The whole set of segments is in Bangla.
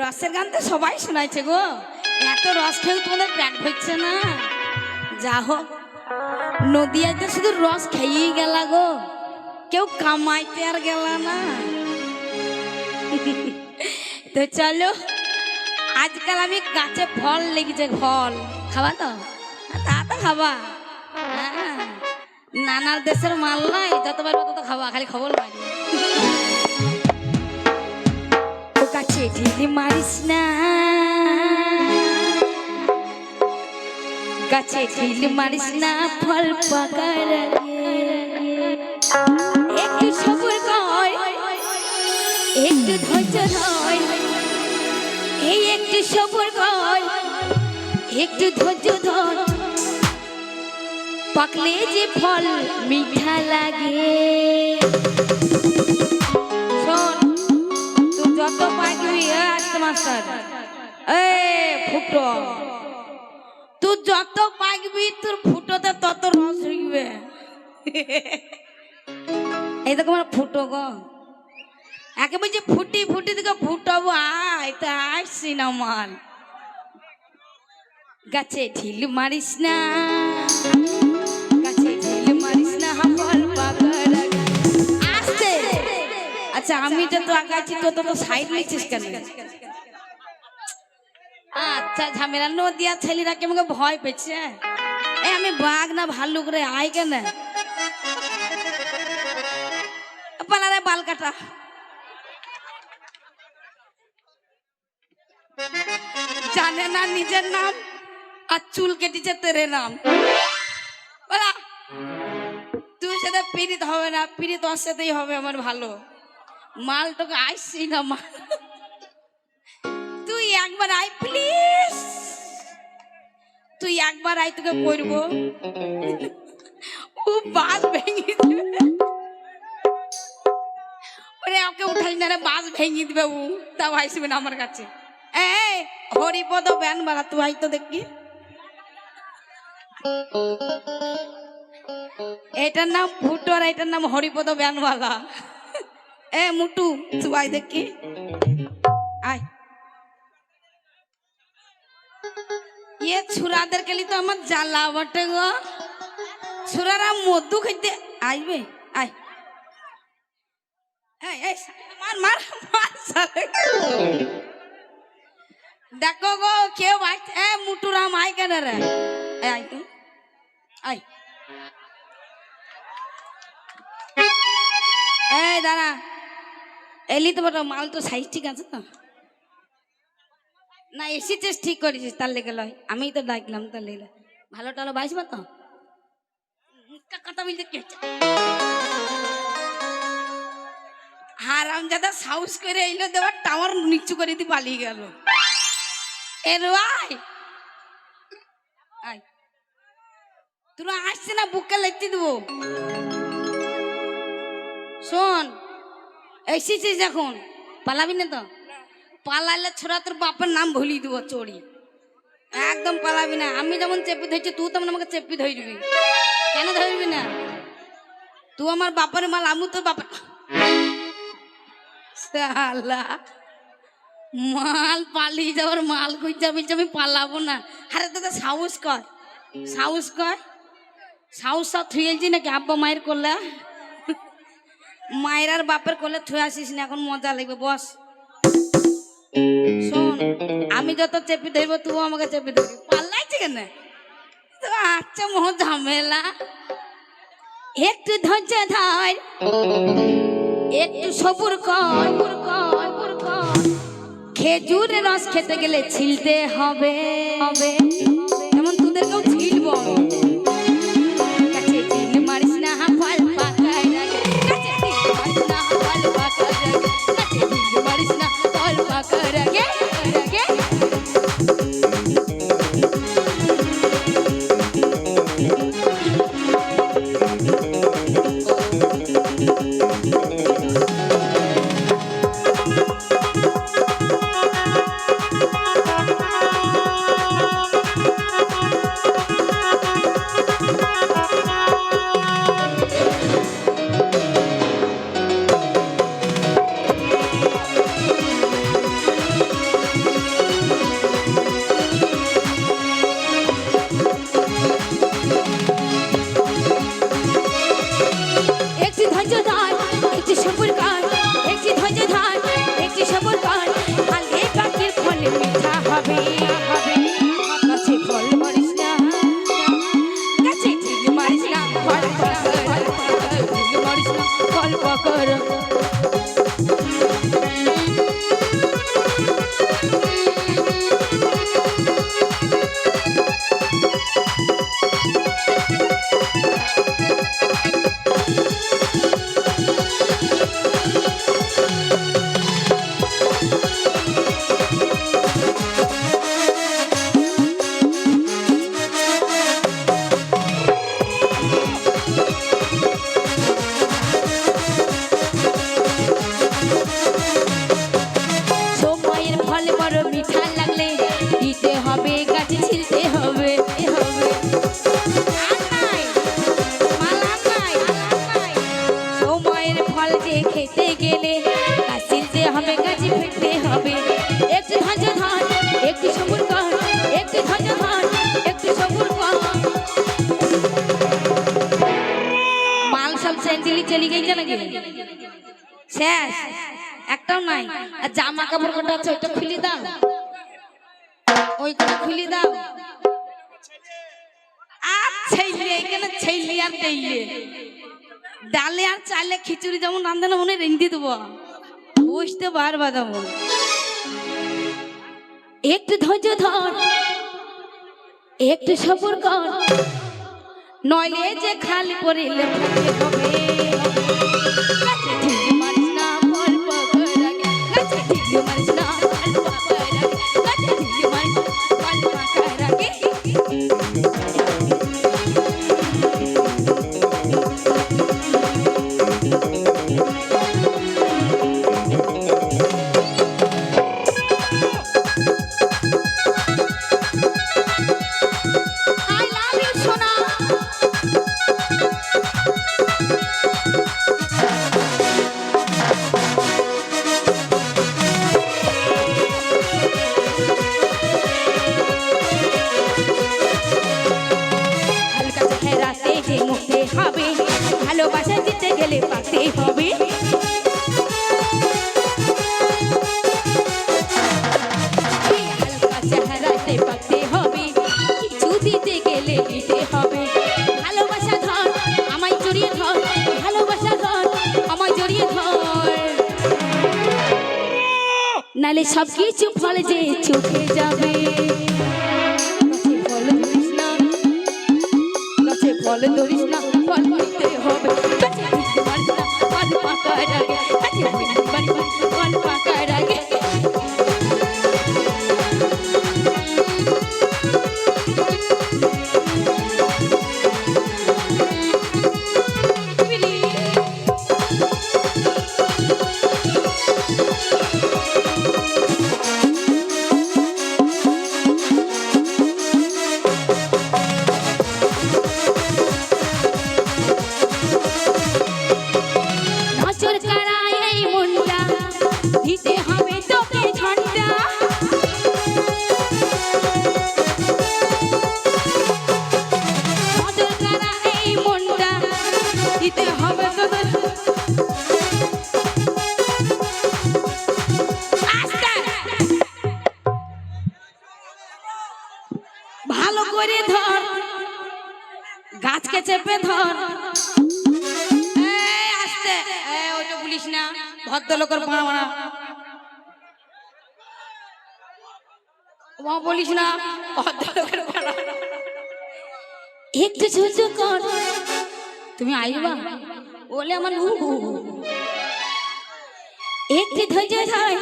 রসের গান তো সবাই শোনাইছে গো। এত রস খেয়েও তোমাদের প্যাট হচ্ছে না। যা হোক নদিয়াতে শুধু রস খেয়েই গেলা গো। কেউ কামাইতে আর গেল না। তো চলো, আজকাল আমি গাছে ফল লেগেছে ফল খাবা তো? তা তো খাবা। হ্যাঁ নানার দেশের মাল নাই যতবার তত খাবা, খালি খবর মারি কাছে ঢিলি মারিস না। গাছে ঢিল মারিস না, ফল পাকার একটু সবর কর, একটু ধৈর্য ধর। এই একটু সবর কর, একটু ধৈর্য ধর। পাকলে যে ফল মিঠা লাগে। তুই যত পাকবি আসতে মাস্টার? এই ফুটো। তুই যত পাকবি তোর ফুটোতে তত রস হইবে এই দেখো আমার ফুটো গো। একে বলছি, ফুটি ফুটি দিকে ফুটাবো আয়, তা আসছি না মাল গাছে ঢিল মারিস না। আচ্ছা আমি যে তো আগাচ্ছি তো তো সাইড নিচ্ছিস কেন? আচ্ছা ঝামেলা নদিয়া ছেলেরা কি আমাকে ভয় পেয়েছে? এ, আমি বাঘ না ভাল্লুক রে, আয় কেন? পালা রে, বাল কাটা। জানে না নিজের নাম, আর চুল কেটেছে তেরে নাম। তুই সাথে পীড়িত হবে না, পীড়িত ওর সাথেই হবে আমার ভালো। মাল তোকে আইসি না, মাল। তুই একবার আয় প্লিজ তুই একবার আয়, তোকে করব। ও বাস ভেঙে ওরে, ওকে উঠাই না রে, বাস ভেঙে দিবে ও। তাও আইসবে না আমার কাছে। এ হরিপদ ব্যান বাড়া তুই আই তো দেখি। এটার নাম ফুটো আর এটার নাম হরিপদ ব্যানওয়ালা। এ মুটু তুই আই দেখি। আয়। ইয়ে ছুরাদের কেলি তো আমার জ্বালা বটে গো। ছুরারা মধু খাইতে আইবে। আয়। এই, মার মার মার দেখো গো কেউ আই এ মুটুরাম আয় কেন রে। এ আয় তুই আয়। এই দাঁড়া। এলি তো বড় মাল তো সাইজ ঠিক আছে তো? না এসেছিস ঠিক করেছিস তার লেগে লয়। আমি তো ডাকলাম তার লেগে। ভালো টালো বাইসবা তো? কথা বলতে কি হারাম যাদা সাউস করে এলো দেওয়ার টাওয়ার নিচু করে দিয়ে পালিয়ে গেল। এর আয়। তোরা আসছে না বুকে লেখতে দেবো। শোন এসেছিস এখন পালাবি না তো পালাইলে ছোড়া তোর বাপের নাম ভুলিয়ে দিব চড়ি একদম পালাবি না আমি যেমন চেপে ধরছি তুই তেমন আমাকে চেপে ধরবি কেন ধরবি না তুই আমার বাপের মাল আমি তোর বাপের শালা মাল পালিয়ে যাওয়ার মাল কই যাবি আমি পালাবো না আরে তোকে সাহস কর সাহস কর সাহস সব থুয়েছি নাকি আব্বা মায়ের করলে মায়ের আর বাপের কোলে থুয়ে আসিস না, এখন মজা লাগবে, বস। শোন, আমি যত চেপে ধরব তুই আমাকে চেপে ধরবি। পাল্লাইছে কেন? তো আচ্ছা মোহ ঝামেলা। একটু ধৈর্য ধর, একটু সবুর কর। খেজুরের রস খেতে গেলে ছিলতে হবে হবে। যেমন তোদেরকেও ছিলবো। করো ফল যে খেতে গেলে গাছ ছিলতে হবে গাছে ফেলতে হবে। একটু ধৈর্য ধর একটু সবুর কর একটু ধৈর্য ধর একটু সবুর কর মাল সব স্যান্ডেলি চলে গেছে নাকি শেষ, একটাও নাই। আর জামা কাপড় কটা আছে, ওইটা খুলে দাও। ওই কটা খুলে দাও। আর ছেলে এখানে ছেলে আর তেইলে ডালে আর চাইলে খিচুড়ি যেমন রান্ধে না, মনে রেঁধে দেবো। বুঝতে পারবা তেমন। একটু ধৈর্য ধর, একটু সবর কর। নইলে যে খালি পড়িলে নালে সব কিছু ফল যে চোখে যাবে। ফল ধরিস না ফল ধরিস না, ফল হবে। ফল ভদ্রলোকের পাড়া মারা ও বলিস না ভদ্রলোকের পাড়া একটু ছোট কর। তুমি আইবা? বলে আমার হু হু হু। ধৈর্য ধর।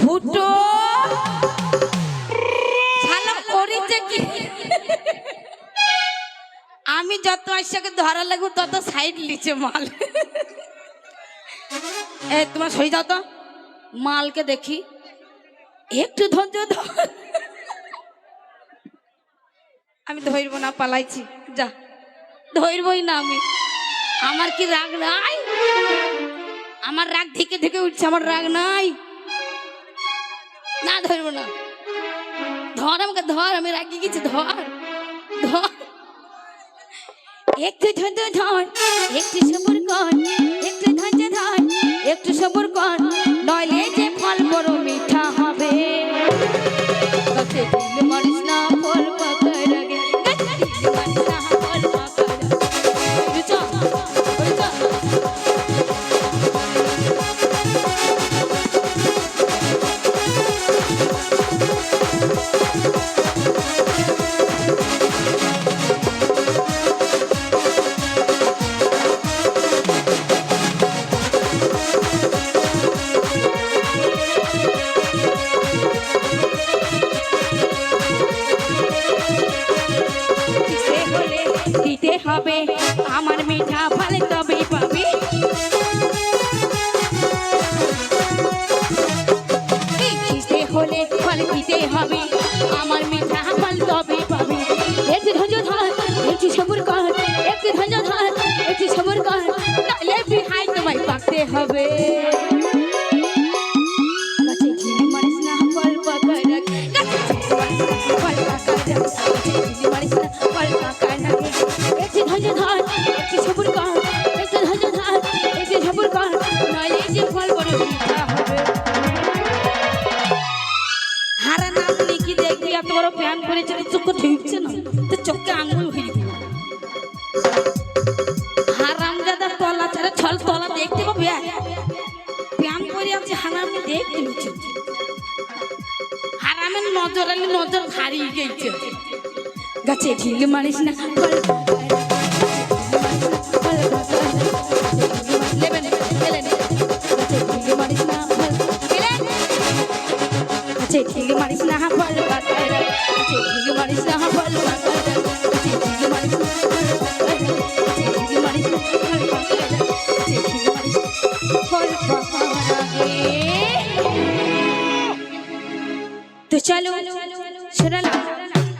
ফুটো করিতে কি? আমি যত আইসাকে ধরা লাগবো তত সাইড লিচে মাল। এ, তোমার সই যাও তো। মালকে দেখি। একটু ধৈর্য ধর। আমি ধরবো না, পালাইছি। যা। ধরবই না আমি। আমার কি রাগ নাই? আমার রাগ থেকে থেকে উঠছে, আমার রাগ নাই। না, ধরবো না। ধর আমাকে, ধর, আমি রাগি গেছি, ধর। ধর। একটু ধর, একটু সবর কর। একটু সবর কর নইলে যে ফল বড় মিঠা হবে। দিতে হবে? আমার মিঠা ফল তবেই পাবি। দিতে হলে ফল দিতে হবে? আমার মিঠা ফল তবেই পাবি। একটু ধৈর্য ধর একটু সবুর কর একটু ধৈর্য ধর একটু সবুর কর হবে। করেছিলি চোখে ঠিকছে না তো চোখে আঙুল ভিড়ে দিল হারামজাদা তলা ছাড়া ছল তলা দেখতে পাবে ব্যায়াম করে আছে হারামি দেখতে নিচ্ছে হারামের নজর আলি নজর হারিয়ে গেছে গাছে ঢিল মারিস না